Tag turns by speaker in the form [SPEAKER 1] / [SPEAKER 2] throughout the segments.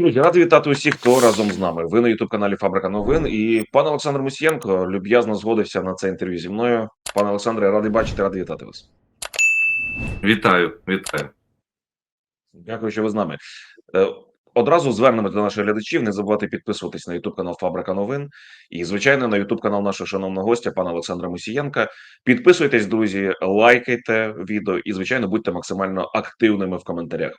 [SPEAKER 1] Друзі, радий вітати усіх, хто разом з нами. Ви на Ютуб-каналі Фабрика новин. І пан Олександр Мусієнко люб'язно згодився на це інтерв'ю зі мною. Пане Олександре, радий бачити, радий вітати вас.
[SPEAKER 2] Вітаю, вітаю.
[SPEAKER 1] Дякую, що ви з нами. Е, Одразу звернемо до наших глядачів. Не забувайте підписуватись на Ютуб канал Фабрика новин і, звичайно, на Ютуб канал нашого шановного гостя, пана Олександра Мусієнка. Підписуйтесь, друзі, лайкайте відео і, звичайно, будьте максимально активними в коментарях.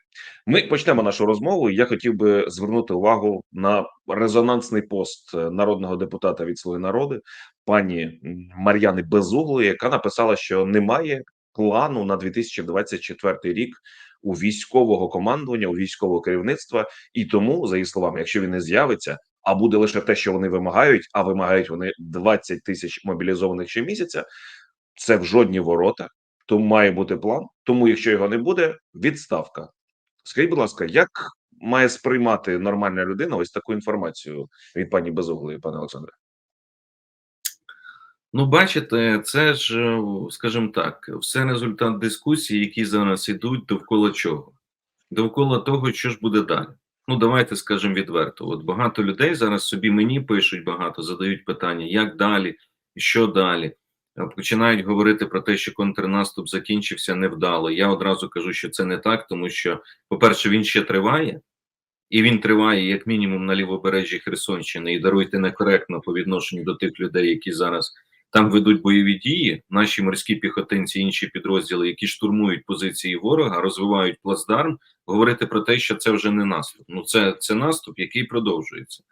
[SPEAKER 1] Ми почнемо нашу розмову. Я хотів би звернути увагу на резонансний пост народного депутата від «Слуги народу, пані Мар'яни Безуглої, яка написала, що немає плану на 2024 рік у військового командування, у військового керівництва, і тому, за її словами, якщо він не з'явиться, а буде лише те, що вони вимагають, а вимагають вони 20 тисяч мобілізованих щомісяця, це в жодні ворота. Тому має бути план. Тому, якщо його не буде, відставка. Скажіть, будь ласка, як має сприймати нормальна людина ось таку інформацію від пані Безуглої, пане Олександре?
[SPEAKER 2] Ну, бачите, це ж, е, скажімо так, все результат дискусії, які зараз ідуть довкола чого? Довкола того, що ж буде далі. Ну, давайте скажемо відверто. От багато людей зараз собі мені пишуть багато, задають питання, як далі, що далі. Е, Починають говорити про те, що контрнаступ закінчився невдало. Я одразу кажу, що це не так, тому що, по-перше, він ще триває, і він триває як мінімум на лівобережжі Херсонщини. І даруйте некоректно по відношенню до тих людей, які зараз там ведуть бойові дії. Наші морські піхотинці, інші підрозділи, які штурмують позиції ворога, розвивають плацдарм. Говорити про те, що це вже не наступ. Ну це, це наступ, який продовжується.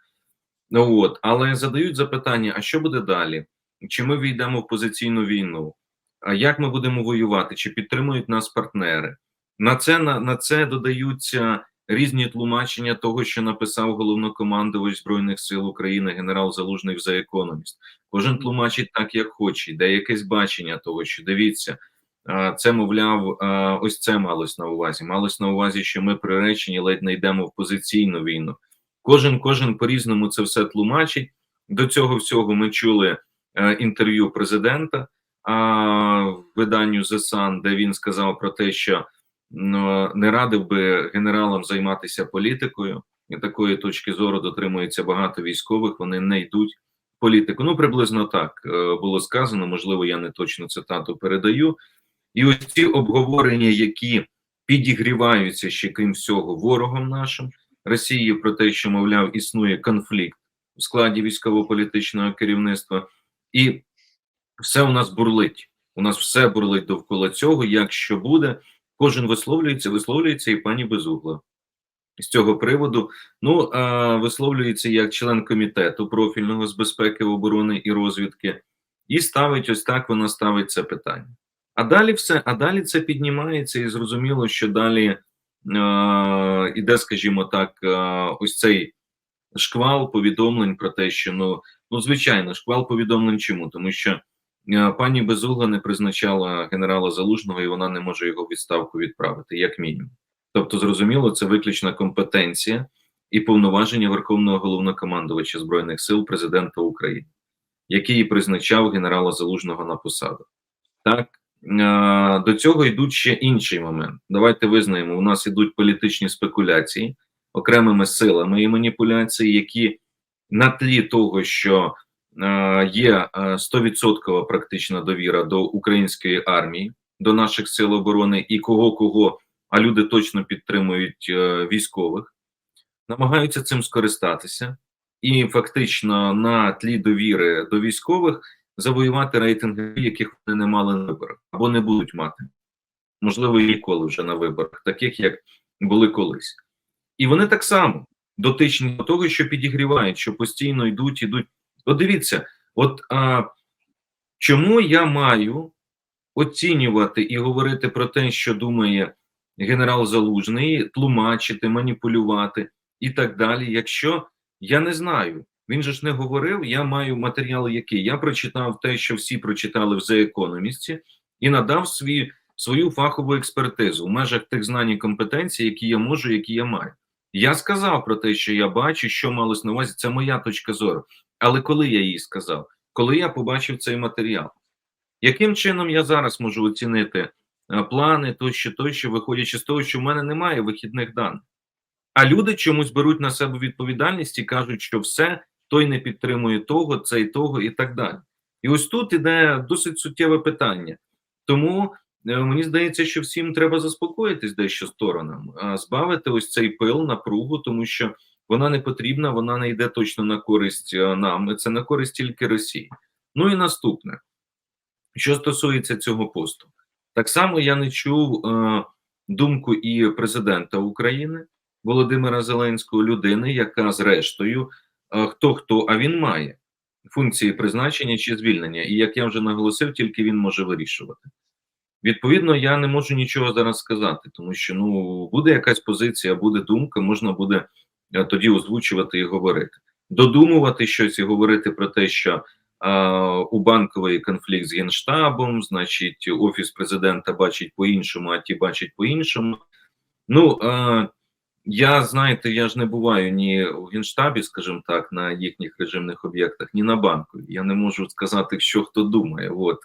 [SPEAKER 2] Ну от, але задають запитання: а що буде далі? Чи ми війдемо в позиційну війну? А як ми будемо воювати? Чи підтримують нас партнери? На це на, на це додаються різні тлумачення того, що написав головнокомандувач збройних сил України генерал Залужний за економіст. Кожен тлумачить так, як хоче, де якесь бачення того, що дивіться, це мовляв, ось це малось на увазі. Малось на увазі, що ми приречені ледь не йдемо в позиційну війну. Кожен кожен по різному це все тлумачить. До цього всього ми чули е, інтерв'ю президента в виданню The Sun, де він сказав про те, що ну, не радив би генералам займатися політикою. І такої точки зору дотримується багато військових. Вони не йдуть політику. Ну приблизно так е, було сказано. Можливо, я не точно цитату передаю. І ось ці обговорення, які підігріваються ще крім всього ворогом нашим Росії, про те, що мовляв існує конфлікт у складі військово-політичного керівництва, і все у нас бурлить. У нас все бурлить довкола цього. Як що буде, кожен висловлюється, висловлюється і пані Безугла. З цього приводу, ну а, висловлюється як член комітету профільного з безпеки, оборони і розвідки, і ставить ось так вона ставить це питання. А далі все, а далі це піднімається, і зрозуміло, що далі е, іде, скажімо так, е, ось цей шквал повідомлень про те, що ну, ну звичайно, шквал повідомлень чому? Тому що е, пані Безугла не призначала генерала Залужного, і вона не може його відставку відправити, як мінімум. Тобто, зрозуміло, це виключна компетенція і повноваження Верховного головнокомандувача збройних сил президента України, який призначав генерала Залужного на посаду. Так е, до цього йдуть ще інший момент. Давайте визнаємо: у нас ідуть політичні спекуляції окремими силами і маніпуляції, які на тлі того, що е, є е, 100% практична довіра до української армії, до наших сил оборони і кого кого а люди точно підтримують е, військових, намагаються цим скористатися, і фактично на тлі довіри до військових завоювати рейтинги, яких вони не мали на виборах або не будуть мати, можливо, ніколи вже на виборах, таких як були колись. І вони так само дотичні до того, що підігрівають, що постійно йдуть, ідуть. От дивіться, от а, чому я маю оцінювати і говорити про те, що думає генерал Залужний, тлумачити, маніпулювати і так далі. Якщо я не знаю, він же ж не говорив. Я маю матеріал, який я прочитав те, що всі прочитали в The Economist, і надав свій, свою фахову експертизу в межах тих знань і компетенцій, які я можу, які я маю. Я сказав про те, що я бачу, що малось на увазі. Це моя точка зору. Але коли я її сказав, коли я побачив цей матеріал, яким чином я зараз можу оцінити? Плани, тощо, тощо, виходячи з того, що в мене немає вихідних даних. А люди чомусь беруть на себе відповідальність і кажуть, що все, той не підтримує того, цей того і так далі. І ось тут іде досить суттєве питання. Тому е, мені здається, що всім треба заспокоїтись дещо сторонам, а збавити ось цей пил, напругу, тому що вона не потрібна, вона не йде точно на користь е, нам, це на користь тільки Росії. Ну і наступне, що стосується цього посту, так само я не чув е, думку і президента України Володимира Зеленського, людини, яка зрештою, е, хто хто, а він має функції призначення чи звільнення, і як я вже наголосив, тільки він може вирішувати. Відповідно, я не можу нічого зараз сказати, тому що ну буде якась позиція, буде думка, можна буде е, тоді озвучувати і говорити, додумувати щось і говорити про те, що у банковий конфлікт з генштабом, значить, офіс президента бачить по-іншому, а ті бачать по-іншому. Ну я знаєте, я ж не буваю ні у генштабі, скажімо так, на їхніх режимних об'єктах, ні на банку. Я не можу сказати, що хто думає. От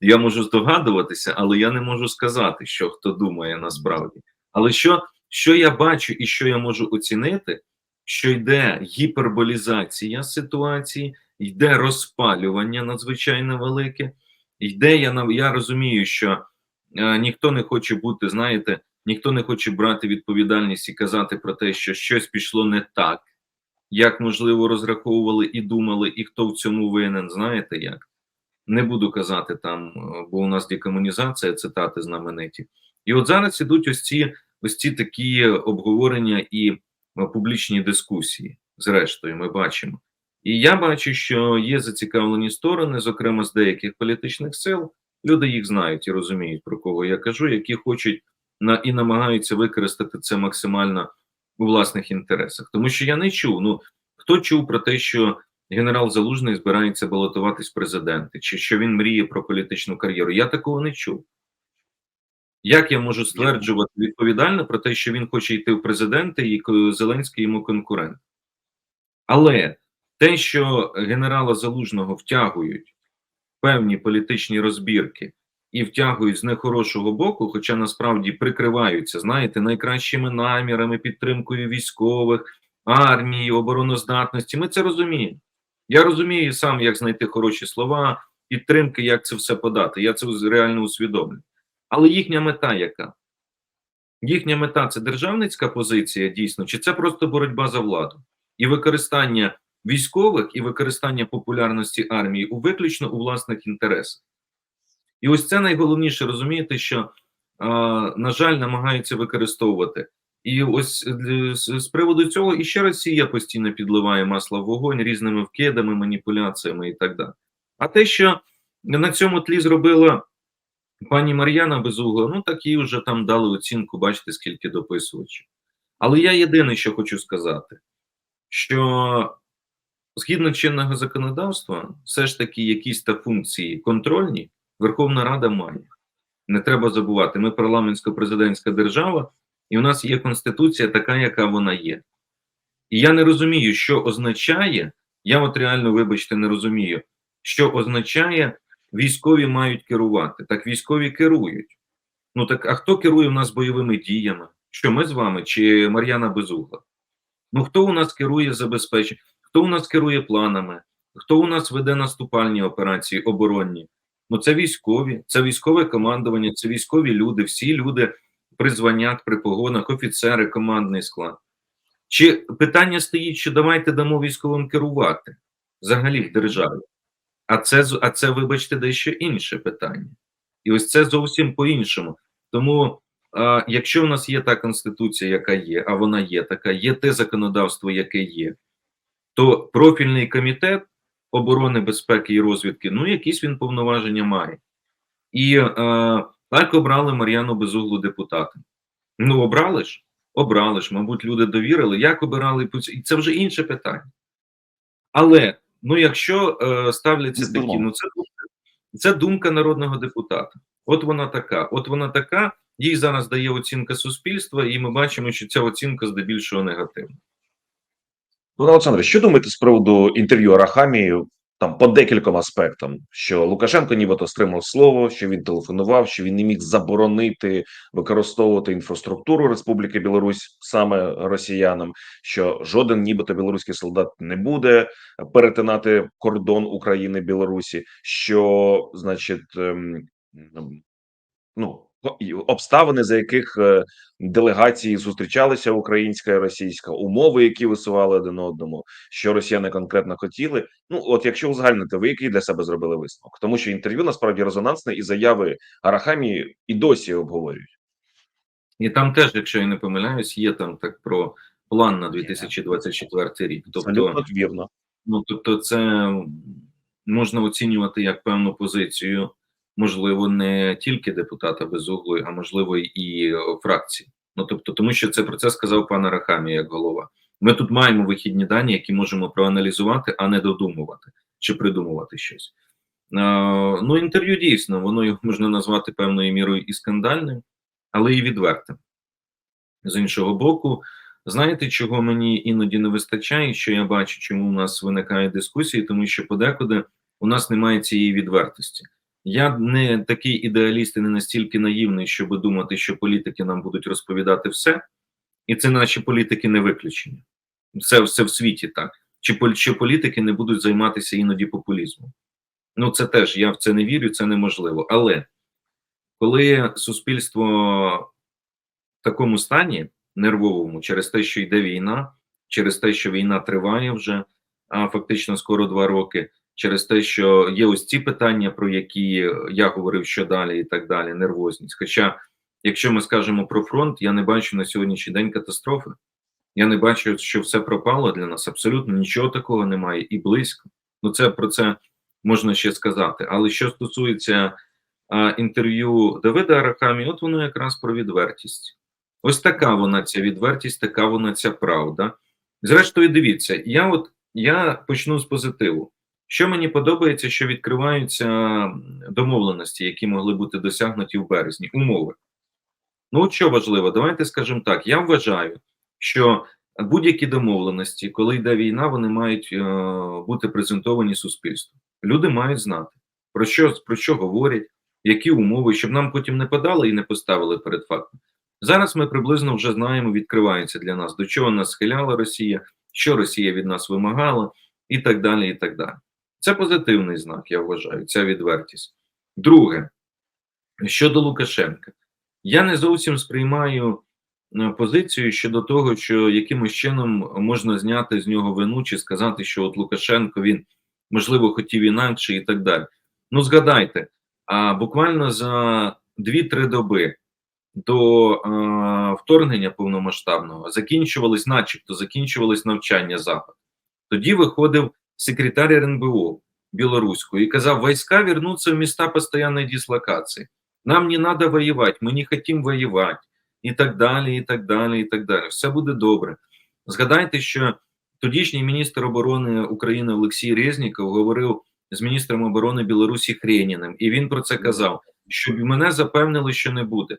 [SPEAKER 2] я можу здогадуватися, але я не можу сказати, що хто думає насправді. Але що, що я бачу і що я можу оцінити, що йде гіперболізація ситуації, йде розпалювання надзвичайно велике. Йде я я розумію, що е, ніхто не хоче бути, знаєте, ніхто не хоче брати відповідальність і казати про те, що щось пішло не так, як можливо розраховували і думали, і хто в цьому винен. Знаєте як? Не буду казати там, е, бо у нас декомунізація, цитати знамениті. І от зараз ідуть ось ці ось ці такі обговорення і е, публічні дискусії. Зрештою, ми бачимо. І я бачу, що є зацікавлені сторони, зокрема з деяких політичних сил. Люди їх знають і розуміють, про кого я кажу, які хочуть на і намагаються використати це максимально у власних інтересах. Тому що я не чув. Ну хто чув про те, що генерал Залужний збирається балотуватись президенти, чи що він мріє про політичну кар'єру? Я такого не чув. Як я можу стверджувати відповідально про те, що він хоче йти в президенти, і Зеленський йому конкурент? Але те, що генерала Залужного втягують певні політичні розбірки і втягують з нехорошого боку, хоча насправді прикриваються, знаєте, найкращими намірами, підтримкою військових, армії, обороноздатності, ми це розуміємо. Я розумію сам, як знайти хороші слова, підтримки, як це все подати. Я це реально усвідомлюю. Але їхня мета яка? Їхня мета це державницька позиція дійсно, чи це просто боротьба за владу і використання військових і використання популярності армії у виключно у власних інтересах. І ось це найголовніше розумієте, що, на жаль, намагаються використовувати. І ось е, з, з приводу цього і ще Росія постійно підливає масло в вогонь різними вкидами, маніпуляціями і так далі. А те, що на цьому тлі зробила пані Мар'яна Безугла, ну так їй вже там дали оцінку, бачите, скільки дописувачів. Але я єдине, що хочу сказати, що згідно чинного законодавства, все ж таки якісь та функції контрольні Верховна Рада має. Не треба забувати, ми парламентсько-президентська держава, і у нас є конституція така, яка вона є. І я не розумію, що означає, я от реально, вибачте, не розумію, що означає, військові мають керувати. Так військові керують. Ну так а хто керує у нас бойовими діями? Що ми з вами чи Мар'яна Безугла? Ну хто у нас керує забезпеченням? Хто у нас керує планами? Хто у нас веде наступальні операції оборонні? Ну це військові, це військове командування, це військові люди, всі люди при званнях, при погонах, офіцери, командний склад. Чи питання стоїть, що давайте дамо військовим керувати взагалі в державі? А це, а це, вибачте, дещо інше питання. І ось це зовсім по-іншому. Тому, а, якщо у нас є та конституція, яка є, а вона є така, є те законодавство, яке є, то профільний комітет оборони, безпеки і розвідки, ну, якісь він повноваження має. І е, так обрали Мар'яну Безуглу депутатом. Ну, обрали ж? Обрали ж, мабуть, люди довірили. Як обирали і це вже інше питання. Але ну, якщо е, ставляться такі, ну це це думка народного депутата. От вона така, от вона така, їй зараз дає оцінка суспільства, і ми бачимо, що ця оцінка здебільшого негативна.
[SPEAKER 1] Пане Олександре, що думаєте з приводу інтерв'ю Арахамії там по декільком аспектам, що Лукашенко нібито стримав слово, що він телефонував, що він не міг заборонити використовувати інфраструктуру Республіки Білорусь саме росіянам, що жоден нібито білоруський солдат не буде перетинати кордон України Білорусі, що значить, ем, ем, ну обставини, за яких е, делегації зустрічалися українська і російська, умови, які висували один одному, що росіяни конкретно хотіли. Ну от якщо узагальнити, ви який для себе зробили висновок, тому що інтерв'ю насправді резонансне і заяви Арахамі і досі обговорюють.
[SPEAKER 2] І там теж, якщо я не помиляюсь, є там так про план на 2024 рік. Тобто,
[SPEAKER 1] вірно.
[SPEAKER 2] ну тобто, це можна оцінювати як певну позицію, можливо, не тільки депутата Безуглої, а можливо і фракції. Ну тобто, тому що це про це сказав пан Арахамі як голова. Ми тут маємо вихідні дані, які можемо проаналізувати, а не додумувати чи придумувати щось. Е, ну, інтерв'ю дійсно, воно його можна назвати певною мірою і скандальним, але і відвертим. З іншого боку, знаєте, чого мені іноді не вистачає, що я бачу, чому у нас виникають дискусії, тому що подекуди у нас немає цієї відвертості. Я не такий ідеаліст і не настільки наївний, щоб думати, що політики нам будуть розповідати все, і це наші політики не виключення. Це все в світі так. Чи, чи політики не будуть займатися іноді популізмом? Ну, це теж я в це не вірю, це неможливо. Але коли суспільство в такому стані нервовому, через те, що йде війна, через те, що війна триває вже а фактично скоро два роки, через те, що є ось ці питання, про які я говорив, що далі, і так далі, нервозність. Хоча, якщо ми скажемо про фронт, я не бачу на сьогоднішній день катастрофи. Я не бачу, що все пропало для нас. Абсолютно нічого такого немає і близько. Ну, це про це можна ще сказати. Але що стосується а, інтерв'ю Давида Арахамі, от воно якраз про відвертість. Ось така вона ця відвертість, така вона ця правда. Зрештою, дивіться, я от я почну з позитиву. Що мені подобається, що відкриваються домовленості, які могли бути досягнуті в березні, умови. Ну, от що важливо, давайте скажемо так: я вважаю, що будь-які домовленості, коли йде війна, вони мають е, бути презентовані суспільству. Люди мають знати, про що, про що говорять, які умови, щоб нам потім не подали і не поставили перед фактом. Зараз ми приблизно вже знаємо, відкривається для нас, до чого нас схиляла Росія, що Росія від нас вимагала, і так далі. і так далі. Це позитивний знак, я вважаю, ця відвертість. Друге, щодо Лукашенка, я не зовсім сприймаю е, позицію щодо того, що якимось чином можна зняти з нього вину чи сказати, що от Лукашенко він можливо хотів інакше і так далі. Ну, згадайте, а буквально за 2-3 доби до е, вторгнення повномасштабного закінчувались, начебто, закінчувались навчання Запад. Тоді виходив секретар РНБО Білоруської і казав: війська вернуться в міста постоянної дислокації. Нам не треба воювати, ми не хочемо воювати, і так далі, і так далі, і так далі. Все буде добре. Згадайте, що тодішній міністр оборони України Олексій Резніков говорив з міністром оборони Білорусі Хреніним, і він про це казав, щоб мене запевнили, що не буде.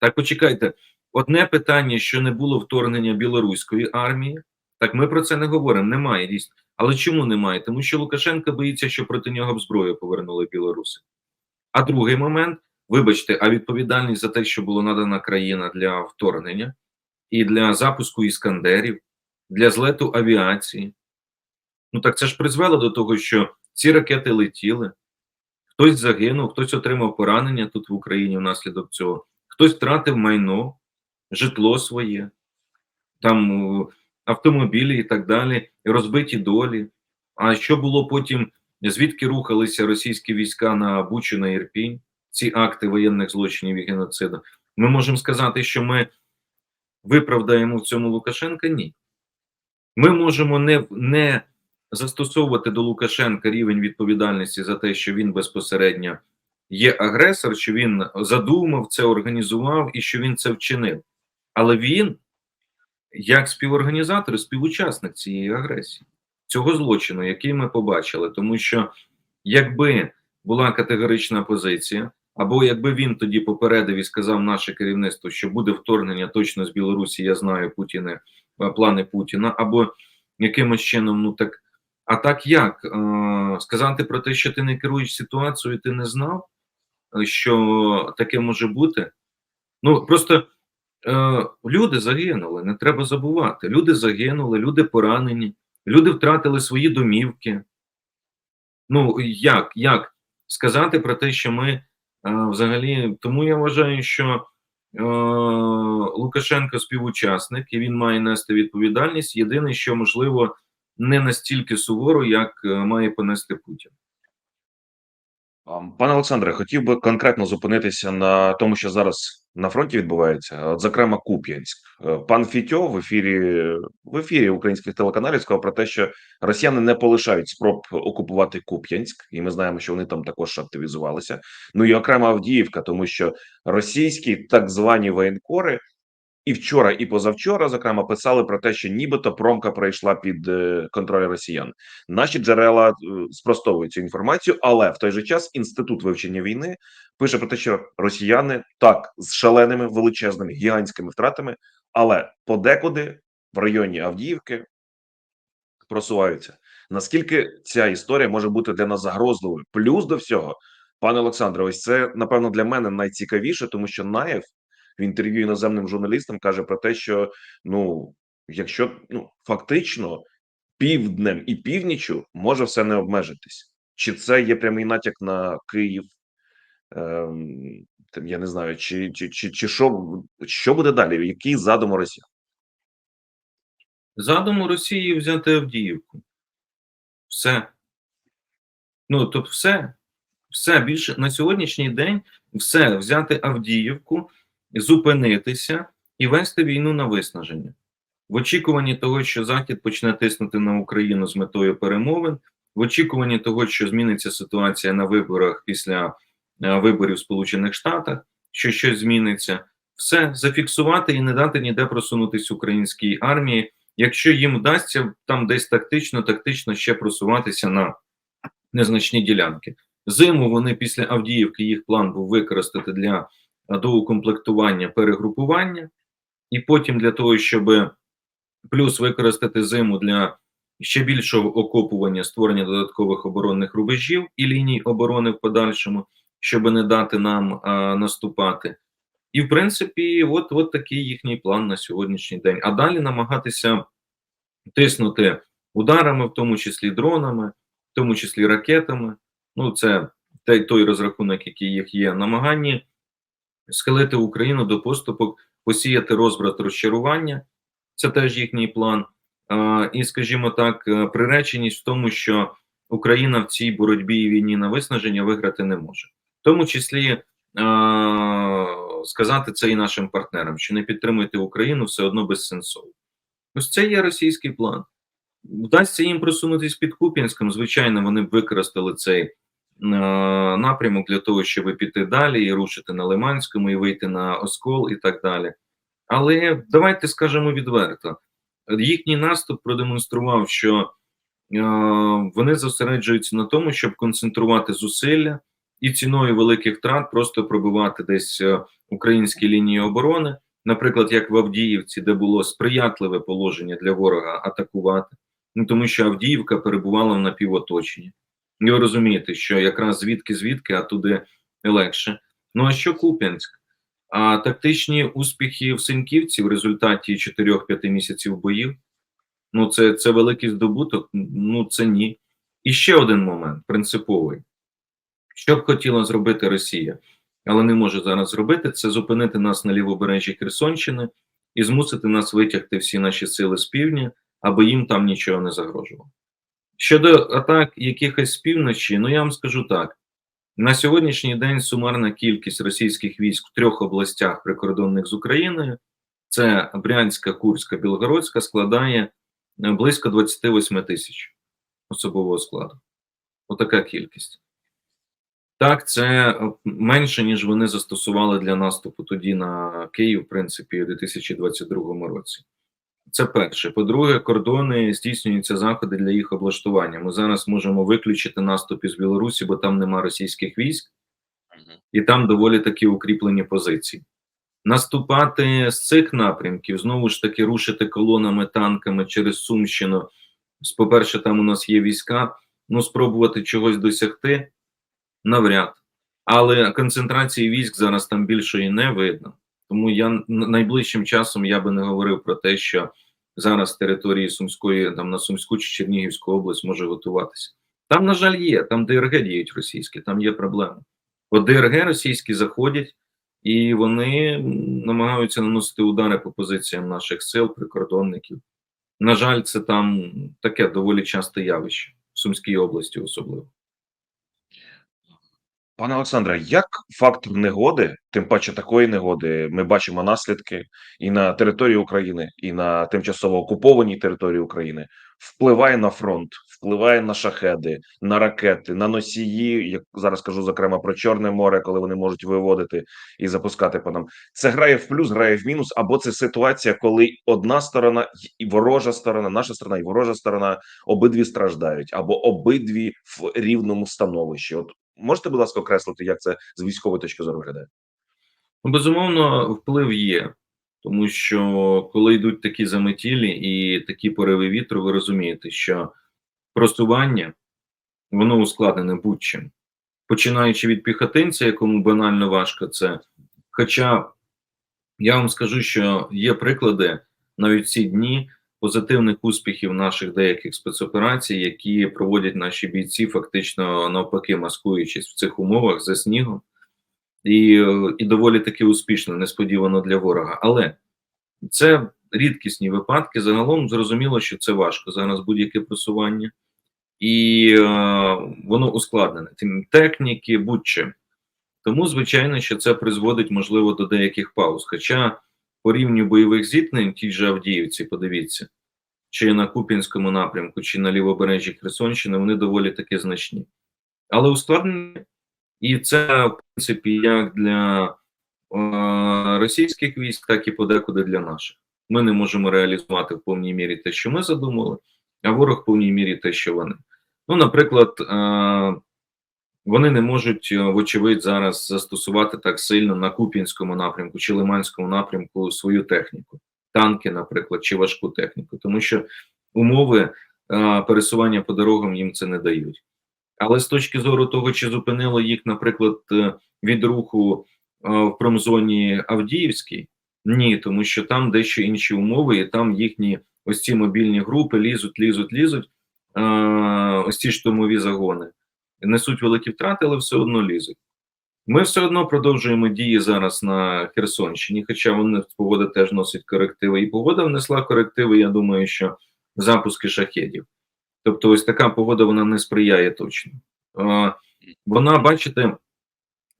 [SPEAKER 2] Так, почекайте, одне питання, що не було вторгнення білоруської армії, так ми про це не говоримо. Немає дійсно. Але чому немає? Тому що Лукашенко боїться, що проти нього б зброю повернули білоруси. А другий момент, вибачте, а відповідальність за те, що було надана країна для вторгнення і для запуску іскандерів, для злету авіації. Ну так це ж призвело до того, що ці ракети летіли, хтось загинув, хтось отримав поранення тут в Україні внаслідок цього, хтось втратив майно, житло своє, там е, автомобілі і так далі, розбиті долі. А що було потім? Звідки рухалися російські війська на Бучу, на Ірпінь, ці акти воєнних злочинів і геноциду? Ми можемо сказати, що ми виправдаємо в цьому Лукашенка? Ні. Ми можемо не, не застосовувати до Лукашенка рівень відповідальності за те, що він безпосередньо є агресор, що він задумав це, організував і що він це вчинив. Але він, як співорганізатор, співучасник цієї агресії, цього злочину, який ми побачили, тому що якби була категорична позиція, або якби він тоді попередив і сказав наше керівництво, що буде вторгнення точно з Білорусі, я знаю Путіне, плани Путіна, або якимось чином, ну так А так як е, сказати про те, що ти не керуєш ситуацією, ти не знав, е, що таке може бути? Ну просто е, люди загинули, не треба забувати. Люди загинули, люди поранені, люди втратили свої домівки. Ну як, як сказати про те, що ми е, взагалі, тому я вважаю, що е, Лукашенко співучасник і він має нести відповідальність. Єдине, що можливо не настільки суворо, як е, має понести Путін.
[SPEAKER 1] Пане Олександре, хотів би конкретно зупинитися на тому, що зараз на фронті відбувається, от, зокрема Куп'янськ. Е, Пан Фітьо в ефірі в ефірі українських телеканалів сказав про те, що росіяни не полишають спроб окупувати Куп'янськ, і ми знаємо, що вони там також активізувалися. Ну і окрема Авдіївка, тому що російські так звані воєнкори і вчора, і позавчора, зокрема, писали про те, що нібито промка пройшла під е, контроль росіян. Наші джерела е, спростовують цю інформацію, але в той же час інститут вивчення війни пише про те, що росіяни так з шаленими величезними гігантськими втратами, але подекуди в районі Авдіївки просуваються. Наскільки ця історія може бути для нас загрозливою? Плюс до всього, пане Олександре, ось це напевно для мене найцікавіше, тому що Наєв в інтерв'ю іноземним журналістам каже про те, що ну, якщо ну фактично півднем і північю може все не обмежитись, чи це є прямий натяк на Київ? Ем, я не знаю, чи, чи, чи, чи що, що буде далі? Який задум у?
[SPEAKER 2] Задум Росії взяти Авдіївку. Все. Ну, тобто, все. Все більше на сьогоднішній день все взяти Авдіївку, зупинитися і вести війну на виснаження. В очікуванні того, що Захід почне тиснути на Україну з метою перемовин, в очікуванні того, що зміниться ситуація на виборах після е, виборів в Сполучених Штатах, що щось зміниться, все зафіксувати і не дати ніде просунутися українській армії, якщо їм вдасться там десь тактично, тактично ще просуватися на незначні ділянки. Зиму вони після Авдіївки їх план був використати для е, доукомплектування, перегрупування, і потім для того, щоб плюс використати зиму для ще більшого окопування, створення додаткових оборонних рубежів і ліній оборони в подальшому, щоб не дати нам а, наступати. І, в принципі, от, от такий їхній план на сьогоднішній день. А далі намагатися тиснути ударами, в тому числі дронами, в тому числі ракетами. Ну, це той, той розрахунок, який їх є, намаганні схилити Україну до поступок, посіяти розбрат розчарування. Це теж їхній план. І, скажімо так, е, приреченість в тому, що Україна в цій боротьбі і війні на виснаження виграти не може, в тому числі а, сказати це і нашим партнерам, що не підтримуйте Україну все одно безсенсово. Ось це є російський план. Вдасться їм просунутися під Куп'янськом. Звичайно, вони б використали цей е, напрямок для того, щоб піти далі і рушити на Лиманському, і вийти на Оскол, і так далі. Але давайте скажемо відверто: їхній наступ продемонстрував, що е, вони зосереджуються на тому, щоб концентрувати зусилля і ціною великих втрат просто пробивати десь е, українські лінії оборони, наприклад, як в Авдіївці, де було сприятливе положення для ворога атакувати. Ну тому що Авдіївка перебувала в напівоточенні. І ви розумієте, що якраз звідки звідки, а туди легше. Ну а що Куп'янськ? А тактичні успіхи в Синьківці в результаті 4-5 місяців боїв. Ну, це це великий здобуток. Ну це ні. І ще один момент принциповий. Що б хотіла зробити Росія, але не може зараз зробити, це зупинити нас на лівобережжі Херсонщини і змусити нас витягти всі наші сили з півдня, аби їм там нічого не загрожувало. Щодо атак якихось з півночі, ну я вам скажу так: на сьогоднішній день сумарна кількість російських військ в трьох областях, прикордонних з Україною, це Брянська, Курська, Білгородська, складає е, близько 28 тисяч особового складу. Отака кількість. Так, це е, менше, ніж вони застосували для наступу тоді на Київ, в принципі, у 2022 році. Це перше. По-друге, кордони здійснюються заходи для їх облаштування. Ми зараз можемо виключити наступ із Білорусі, бо там нема російських військ, і там доволі такі укріплені позиції. Наступати з цих напрямків, знову ж таки, рушити колонами танками через Сумщину По-перше, там у нас є війська. Ну, спробувати чогось досягти навряд. Але концентрації військ зараз там більшої не видно. Тому я найближчим часом я би не говорив про те, що зараз території Сумської, там на Сумську чи Чернігівську область може готуватися. Там, на жаль, є, там ДРГ діють російські, там є проблеми. От ДРГ російські заходять і вони намагаються наносити удари по позиціям наших сил, прикордонників. На жаль, це там таке доволі часте явище в Сумській області, особливо.
[SPEAKER 1] Пане Олександре, як фактор негоди, тим паче такої негоди, ми бачимо наслідки і на території України, і на тимчасово окупованій території України, впливає на фронт, впливає на шахеди, на ракети, на носії. Як зараз кажу зокрема про Чорне море, коли вони можуть виводити і запускати по нам. Це грає в плюс, грає в мінус, або це ситуація, коли одна сторона і ворожа сторона, наша сторона і ворожа сторона обидві страждають, або обидві в рівному становищі. От можете, будь ласка, окреслити, як це з військової точки зору виглядає?
[SPEAKER 2] Ну, безумовно, вплив є, тому що коли йдуть такі заметілі і такі пориви вітру, ви розумієте, що просування воно ускладнене будь-чим. Починаючи від піхотинця, якому банально важко це. Хоча я вам скажу, що є приклади навіть ці дні позитивних успіхів наших деяких спецоперацій, які проводять наші бійці, фактично навпаки, маскуючись в цих умовах за снігом і, і доволі таки успішно, несподівано для ворога. Але це рідкісні випадки. Загалом зрозуміло, що це важко зараз будь-яке просування, і е, воно ускладнене тим техніки, будь-чим. Тому, звичайно, що це призводить, можливо, до деяких пауз. Хоча по рівню бойових зіткнень, ті ж Авдіївці, подивіться, чи на Куп'янському напрямку, чи на лівобережжі Херсонщини, вони доволі таки значні. Але ускладнені і це, в принципі, як для е, російських військ, так і подекуди для наших. Ми не можемо реалізувати в повній мірі те, що ми задумали, а ворог в повній мірі те, що вони. Ну, наприклад, е, вони не можуть, е, вочевидь, зараз застосувати так сильно на Куп'янському напрямку чи Лиманському напрямку свою техніку, танки, наприклад, чи важку техніку, тому що умови е, пересування по дорогам їм це не дають. Але з точки зору того, чи зупинило їх, наприклад, е, від руху е, в промзоні Авдіївській, ні, тому що там дещо інші умови, і там їхні ось ці мобільні групи лізуть, лізуть, лізуть, е, ось ці штурмові загони, несуть великі втрати, але все одно лізуть. Ми все одно продовжуємо дії зараз на Херсонщині, хоча вони погода теж носить корективи, і погода внесла корективи. Я думаю, що запуски шахедів. Тобто, ось така погода вона не сприяє точно. Вона, бачите,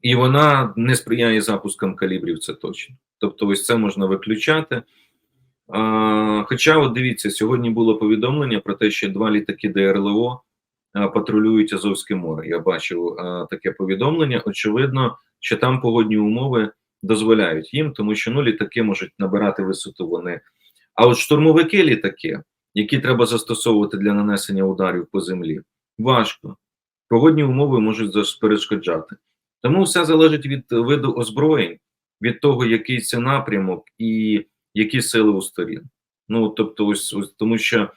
[SPEAKER 2] і вона не сприяє запускам калібрів, це точно. Тобто, ось це можна виключати. Хоча, от дивіться, сьогодні було повідомлення про те, що два літаки ДРЛО патрулюють Азовське море. Я бачив е, таке повідомлення. Очевидно, що там погодні умови дозволяють їм, тому що ну літаки можуть набирати висоту вони. А от штурмовики літаки, які треба застосовувати для нанесення ударів по землі, важко. Погодні умови можуть перешкоджати. Тому все залежить від виду озброєнь, від того, який це напрямок і які сили у сторін. Ну тобто, ось, ось тому що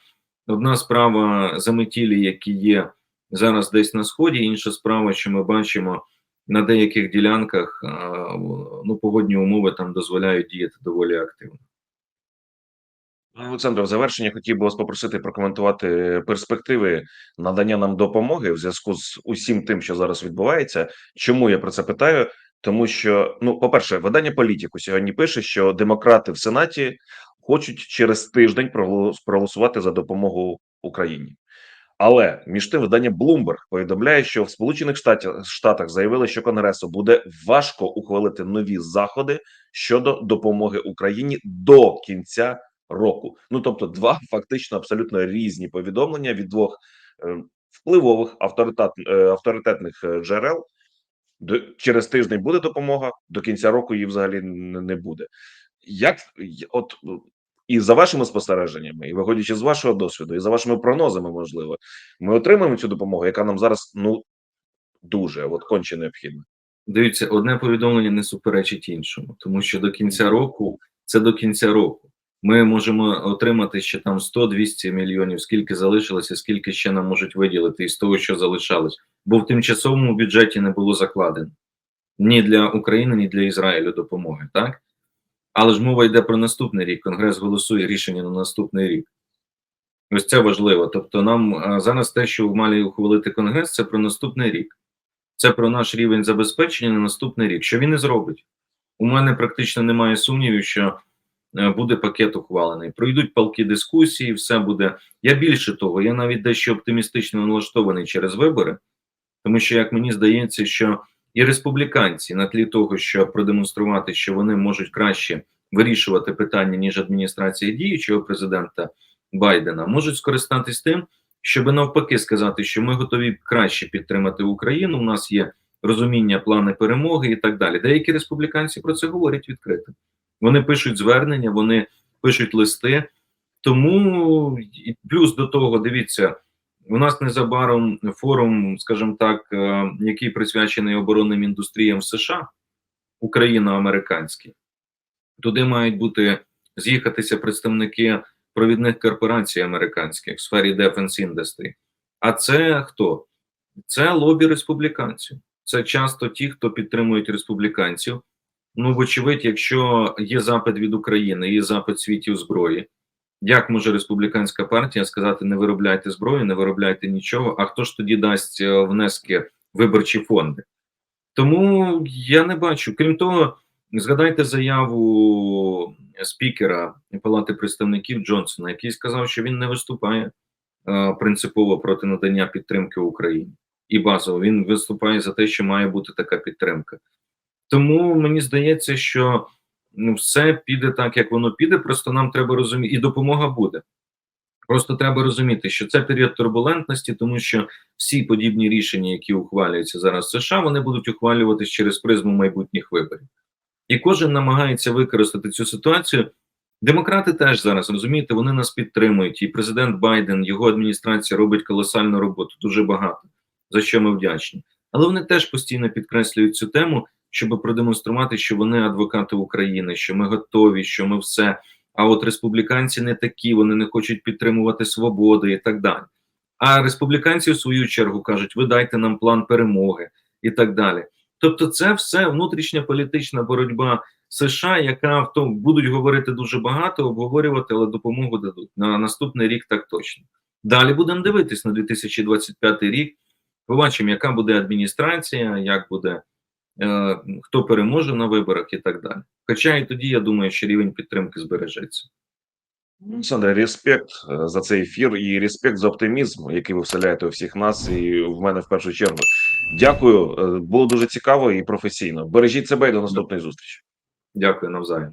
[SPEAKER 2] одна справа заметілі, які є зараз десь на сході, інша справа, що ми бачимо на деяких ділянках, ну погодні умови там дозволяють діяти доволі активно.
[SPEAKER 1] Пане Олександре, в завершення хотів би вас попросити прокоментувати перспективи надання нам допомоги в зв'язку з усім тим, що зараз відбувається. Чому я про це питаю? Тому що, ну, по-перше, видання політику сьогодні пише, що демократи в Сенаті хочуть через тиждень проголос- проголосувати за допомогу Україні. Але між тим видання Bloomberg повідомляє, що в Сполучених Штатах, Штатах заявили, що Конгресу буде важко ухвалити нові заходи щодо допомоги Україні до кінця року. Ну тобто, два фактично абсолютно різні повідомлення від двох е, впливових авторитет, е, авторитетних е, джерел. Через тиждень буде допомога, до кінця року її взагалі не буде. Як от і за вашими спостереженнями, і виходячи з вашого досвіду, і за вашими прогнозами, можливо, ми отримаємо цю допомогу, яка нам зараз ну дуже от конче необхідна.
[SPEAKER 2] Дивіться, одне повідомлення не суперечить іншому, тому що до кінця року це до кінця року. Ми можемо отримати ще там 100-200 мільйонів, скільки залишилося, скільки ще нам можуть виділити із того, що залишалось. Бо в тимчасовому бюджеті не було закладено ні для України, ні для Ізраїлю допомоги, так? Але ж мова йде про наступний рік. Конгрес голосує рішення на наступний рік. Ось це важливо. Тобто, нам зараз те, що має ухвалити Конгрес, це про наступний рік. Це про наш рівень забезпечення на наступний рік. Що він і зробить? У мене практично немає сумнівів, що е, буде пакет ухвалений. Пройдуть палки дискусії, все буде. Я більше того, я навіть дещо оптимістично налаштований через вибори, тому що, як мені здається, що і республіканці на тлі того, щоб продемонструвати, що вони можуть краще вирішувати питання ніж адміністрація діючого президента Байдена, можуть скористатись тим, щоб навпаки сказати, що ми готові краще підтримати Україну. У нас є розуміння, плани перемоги і так далі. Деякі республіканці про це говорять відкрито. Вони пишуть звернення, вони пишуть листи. Тому плюс до того, дивіться, у нас незабаром форум, скажімо так, е, який присвячений оборонним індустріям США, україно-американський. Туди мають бути з'їхатися представники провідних корпорацій американських в сфері Defense Industry. А це хто? Це лобі республіканців. Це часто ті, хто підтримують республіканців. Ну, вочевидь, якщо є запит від України, є запит світів зброї. Як може республіканська партія сказати: не виробляйте зброю, не виробляйте нічого? А хто ж тоді дасть е, внески виборчі фонди? Тому я не бачу. Крім того, згадайте заяву спікера Палати представників Джонсона, який сказав, що він не виступає е, принципово проти надання підтримки Україні і базово він виступає за те, що має бути така підтримка. Тому мені здається, що ну, все піде так, як воно піде. Просто нам треба розуміти, і допомога буде. Просто треба розуміти, що це період турбулентності, тому що всі подібні рішення, які ухвалюються зараз в США, вони будуть ухвалюватись через призму майбутніх виборів. І кожен намагається використати цю ситуацію. Демократи теж зараз розумієте, вони нас підтримують. І президент Байден, його адміністрація робить колосальну роботу, дуже багато за що ми вдячні. Але вони теж постійно підкреслюють цю тему, щоб продемонструвати, що вони адвокати України, що ми готові, що ми все. А от республіканці не такі, вони не хочуть підтримувати свободи і так далі. А республіканці, в свою чергу, кажуть: ви дайте нам план перемоги і так далі. Тобто, це все внутрішня політична боротьба США, яка в тому будуть говорити дуже багато, обговорювати, але допомогу дадуть на наступний рік так точно. Далі будемо дивитись на 2025 рік. Побачимо, яка буде адміністрація, як буде е, хто переможе на виборах і так далі. Хоча і тоді я думаю, що рівень підтримки збережеться.
[SPEAKER 1] Олександре, респект е, за цей ефір і респект за оптимізм, який ви вселяєте у всіх нас, і в мене в першу чергу. Дякую, е, було дуже цікаво і професійно. Бережіть себе і до наступної зустрічі.
[SPEAKER 2] Дякую навзаєм.